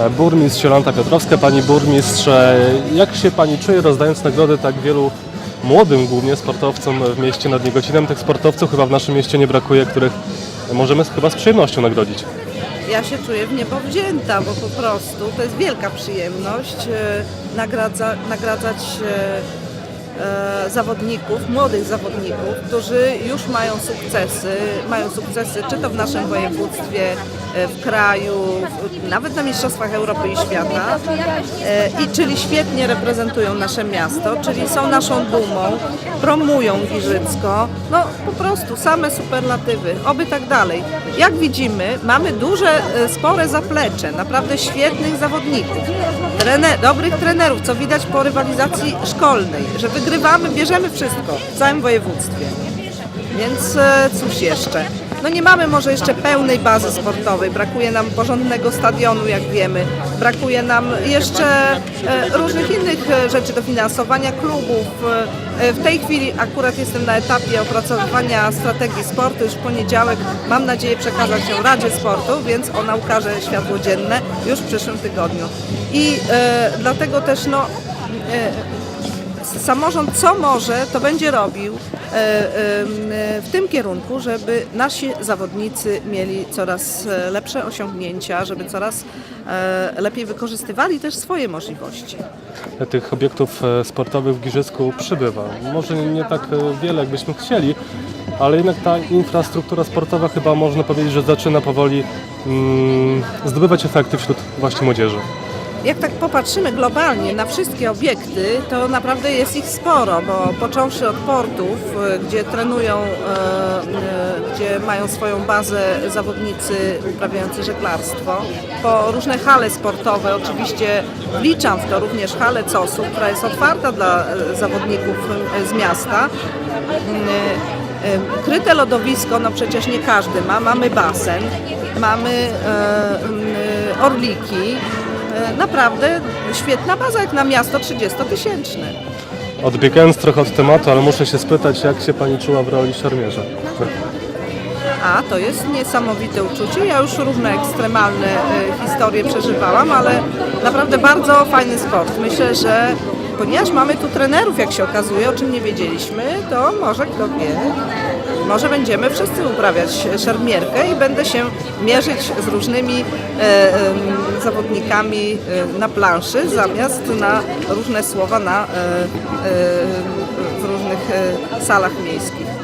e, burmistrz Jolanta Piotrowska. Pani burmistrz, e, jak się Pani czuje rozdając nagrody tak wielu młodym głównie sportowcom w mieście nad Niegocinem? Tych sportowców chyba w naszym mieście nie brakuje, których możemy chyba z przyjemnością nagrodzić. Ja się czuję w niebo wzięta, bo po prostu to jest wielka przyjemność e, nagradza, nagradzać zawodników, młodych zawodników, którzy już mają sukcesy, mają sukcesy czy to w naszym województwie, e, w kraju, nawet na Mistrzostwach Europy i Świata, e, i czyli świetnie reprezentują nasze miasto, czyli są naszą dumą, promują Giżycko, no po prostu same superlatywy, oby tak dalej. Jak widzimy, mamy duże, e, spore zaplecze, naprawdę świetnych zawodników, trener, dobrych trenerów, co widać po rywalizacji szkolnej, że bierzemy wszystko w całym województwie. Więc e, cóż jeszcze? No nie mamy może jeszcze pełnej bazy sportowej, brakuje nam porządnego stadionu, jak wiemy, brakuje nam jeszcze e, różnych innych e, rzeczy dofinansowania klubów. E, W tej chwili akurat jestem na etapie opracowywania strategii sportu, już w poniedziałek mam nadzieję przekazać ją Radzie Sportu, więc ona ukaże światło dzienne już w przyszłym tygodniu. I dlatego też no, samorząd co może, to będzie robił e, w tym kierunku, żeby nasi zawodnicy mieli coraz e, lepsze osiągnięcia, żeby coraz e, lepiej wykorzystywali też swoje możliwości. Tych obiektów sportowych w Giżycku przybywa. Może nie tak wiele, jakbyśmy chcieli, ale jednak ta infrastruktura sportowa chyba można powiedzieć, że zaczyna powoli mm, zdobywać efekty wśród właśnie młodzieży. Jak tak popatrzymy globalnie na wszystkie obiekty, to naprawdę jest ich sporo, bo począwszy od portów, e, gdzie trenują, e, e, gdzie mają swoją bazę zawodnicy uprawiający żeglarstwo, po różne hale sportowe, oczywiście wliczam w to również halę COS-u, która jest otwarta dla zawodników z miasta. Mm, Kryte lodowisko, no przecież nie każdy ma, mamy basen, mamy mm, orliki, naprawdę świetna baza jak na miasto 30-tysięczne. Odbiegając trochę od tematu, ale muszę się spytać, jak się Pani czuła w roli szermierza? A to jest niesamowite uczucie. Ja już różne ekstremalne e, historie przeżywałam, ale naprawdę bardzo fajny sport. Myślę, że ponieważ mamy tu trenerów, jak się okazuje, o czym nie wiedzieliśmy, to może kto wie, może będziemy wszyscy uprawiać szermierkę i będę się mierzyć z różnymi e, zawodnikami e, na planszy, zamiast na różne słowa na, e, e, w różnych salach miejskich.